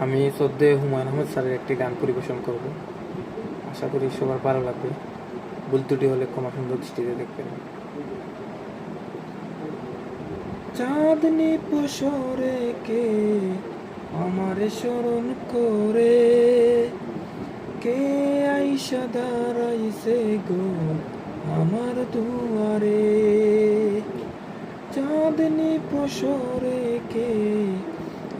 আমি সদ্যে হুমায়ুন আহমেদ স্যারের একটি গান পরিবেশন করব। আশা করি সবার ভালো লাগবে। ভুল ত্রুটি হলে ক্ষমা সুন্দর দৃষ্টিতে দেখবেন। চাঁদনি পশরে কে আমারে স্মরণ করে? কে আইসা দাঁড়াইছে গো আমার দুয়ারে? চাঁদনি পশরে কে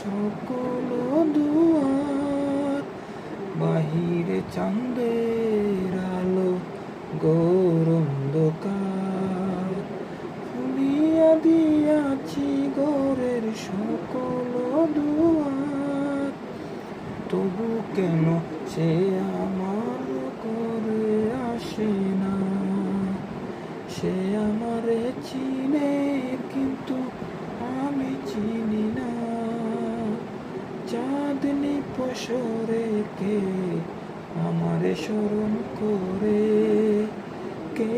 সকল দুয়ার, বাহিরে চাঁদের আলো গৌরন্ধকার খুলিয়া দিয়াছি ঘরের সকল দুয়ার, তবু কেন সে আমার করে আসে না? সে আমারে চিনে চাঁদনি পশরে কে আমারে স্মরণ করে। কে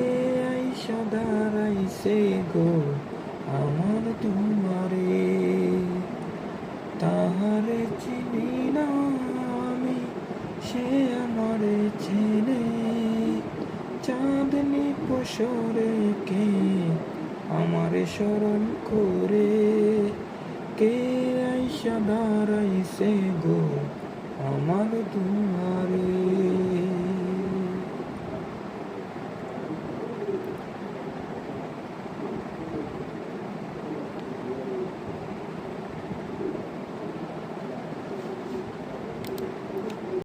আইসা দাঁড়াইছে গো আমার দুয়ারে তাহারে চিনি না আমি, সে আমারে চেনে। চাঁদনি পশরে কে আমারে স্মরণ করে। দাঁড়াইছে গো আমার দুয়া